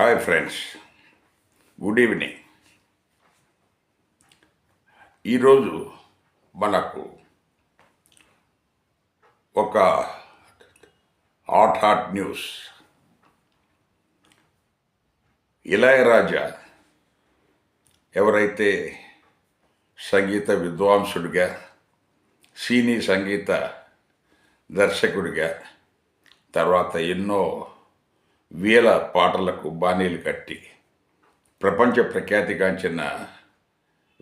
Hi friends good evening ఈరోజు మనకు ఒక హాట్ హాట్ న్యూస్. ఇళయరాజా ఎవరైతే సంగీత విద్వాంసుడిగా సీనీ సంగీత దర్శకుడిగా తర్వాత ఎన్నో వేల పాటలకు బాణీలు కట్టి ప్రపంచ ప్రఖ్యాతిగాంచిన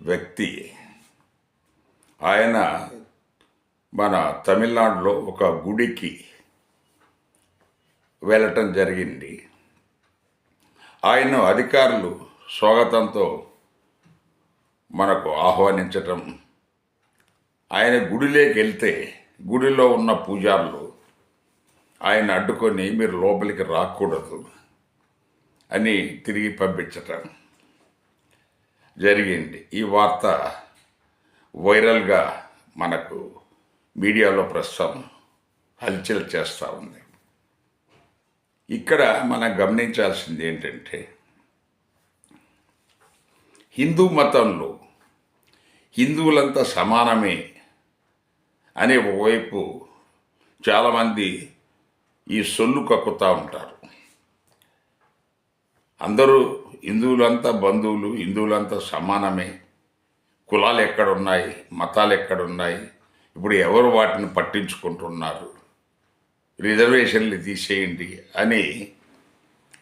వ్యక్తి. ఆయన మన తమిళనాడులో ఒక గుడికి వెళ్ళటం జరిగింది. ఆయన అధికారులు స్వాగతంతో మనకు ఆహ్వానించటం. ఆయన గుడిలోకి వెళ్తే గుడిలో ఉన్న పూజారులు ఆయన అడ్డుకొని మీరు లోపలికి రాకూడదు అని తిరిగి పంపించటం జరిగింది. ఈ వార్త వైరల్గా మనకు మీడియాలో ప్రస్తుతం హల్చల్ చేస్తూ ఉంది. ఇక్కడ మనం గమనించాల్సింది ఏంటంటే హిందూ మతంలో హిందువులంతా సమానమే అనే ఒకవైపు చాలామంది ఈ సొల్లు కక్కుతూ ఉంటారు. అందరూ హిందువులంతా బంధువులు హిందువులంతా సమానమే. కులాలు ఎక్కడున్నాయి మతాలు ఎక్కడున్నాయి ఇప్పుడు ఎవరు వాటిని పట్టించుకుంటున్నారు? రిజర్వేషన్లు తీసేయండి అని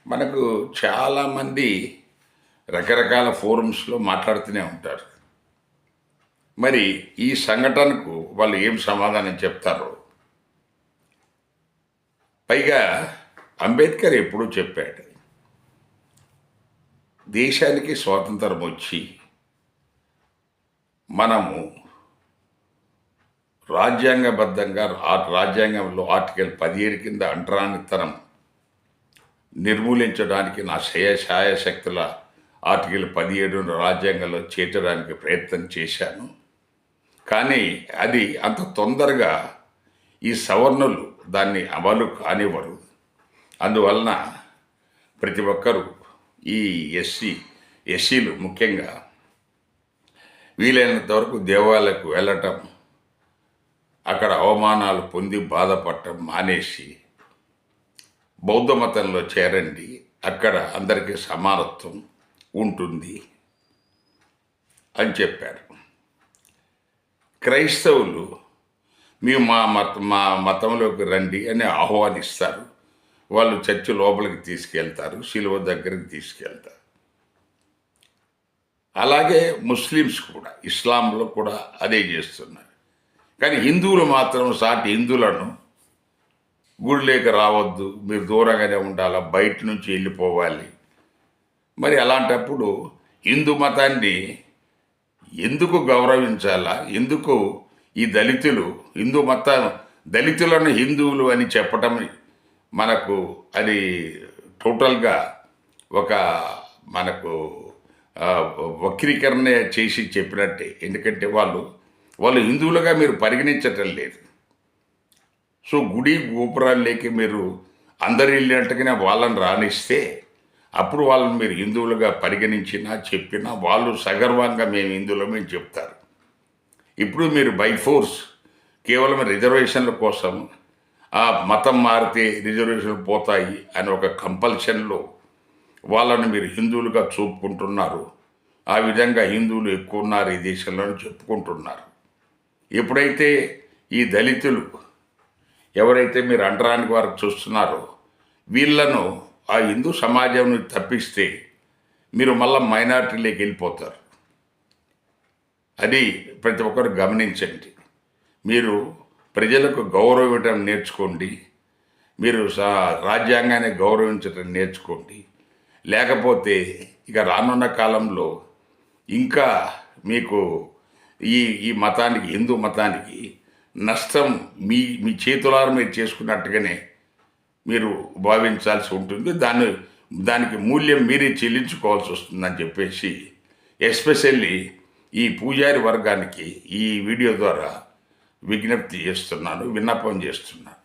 మనకు చాలామంది రకరకాల ఫోరమ్స్లో మాట్లాడుతూనే ఉంటారు. మరి ఈ సంఘటనకు వాళ్ళు ఏం సమాధానం చెప్తారో పైగా అంబేద్కర్ ఎప్పుడూ చెప్పాడు దేశానికి స్వాతంత్రం వచ్చి మనము రాజ్యాంగబద్ధంగా రాజ్యాంగంలో ఆర్టికల్ పదిహేడు కింద అంటరానితనం నిర్మూలించడానికి నా శయ శాయశక్తుల ఆర్టికల్ పదిహేడును రాజ్యాంగంలో చేర్చడానికి ప్రయత్నం చేశాను. కానీ అది అంత తొందరగా ఈ సవర్ణులు దాన్ని అమలు కానివ్వరు. అందువలన ప్రతి ఒక్కరూ ఈ ఎస్సీ ఎస్సీలు ముఖ్యంగా వీలైనంత వరకు దేవాలయకు వెళ్ళటం అక్కడ అవమానాలు పొంది బాధపడటం మానేసి బౌద్ధ మతంలో చేరండి. అక్కడ అందరికీ సమానత్వం ఉంటుంది అని చెప్పారు. క్రైస్తవులు మేము మా మత మా మతంలోకి రండి అని ఆహ్వానిస్తారు. వాళ్ళు చర్చి లోపలికి తీసుకెళ్తారు శిలువ దగ్గరికి తీసుకెళ్తారు. అలాగే ముస్లిమ్స్ కూడా ఇస్లాంలో కూడా అదే చేస్తున్నారు. కానీ హిందువులు మాత్రం సాటి హిందువులను గుడిలోకి రావద్దు మీరు దూరంగానే ఉండాలా బయట నుంచి వెళ్ళిపోవాలి. మరి అలాంటప్పుడు హిందూ మతాన్ని ఎందుకు గౌరవించాలా ఎందుకు ఈ దళితులు హిందూ మతం దళితులను హిందువులు అని చెప్పటం మనకు అది టోటల్గా ఒక మనకు వక్రీకరణ చేసి చెప్పినట్టే. ఎందుకంటే వాళ్ళు వాళ్ళు హిందువులుగా మీరు పరిగణించటం లేదు. సో గుడి గోపురాలు లేక మీరు అందరు వెళ్ళినట్టుగానే వాళ్ళని రాణిస్తే అప్పుడు వాళ్ళని మీరు హిందువులుగా పరిగణించినా చెప్పినా వాళ్ళు సగర్వంగా మేము హిందువులమే చెప్తారు. ఇప్పుడు మీరు బై ఫోర్స్ కేవలం రిజర్వేషన్ల కోసం ఆ మతం మారితే రిజర్వేషన్లు పోతాయి అని ఒక కంపల్షన్లో వాళ్ళని మీరు హిందువులుగా చూపుకుంటున్నారు. ఆ విధంగా హిందువులు ఎక్కువ ఉన్నారు ఈ దేశంలో చెప్పుకుంటున్నారు. ఎప్పుడైతే ఈ దళితులు ఎవరైతే మీరు అంటరానికి వారు చూస్తున్నారో వీళ్ళను ఆ హిందూ సమాజం తప్పిస్తే మీరు మళ్ళీ మైనారిటీలోకి వెళ్ళిపోతారు. అది ప్రతి ఒక్కరు గమనించండి. మీరు ప్రజలకు గౌరవం నేర్చుకోండి. మీరు సా రాజ్యాంగాన్ని గౌరవించడం నేర్చుకోండి. లేకపోతే ఇక రానున్న కాలంలో ఇంకా మీకు ఈ ఈ మతానికి హిందూ మతానికి నష్టం మీ మీ చేతులారు మీరు చేసుకున్నట్టుగానే మీరు భావించాల్సి ఉంటుంది. దాన్ని దానికి మూల్యం మీరే చెల్లించుకోవాల్సి వస్తుందని చెప్పేసి ఎస్పెషల్లీ ఈ పూజారి వర్గానికి ఈ వీడియో ద్వారా విజ్ఞప్తి చేస్తున్నాను విన్నపం చేస్తున్నాను.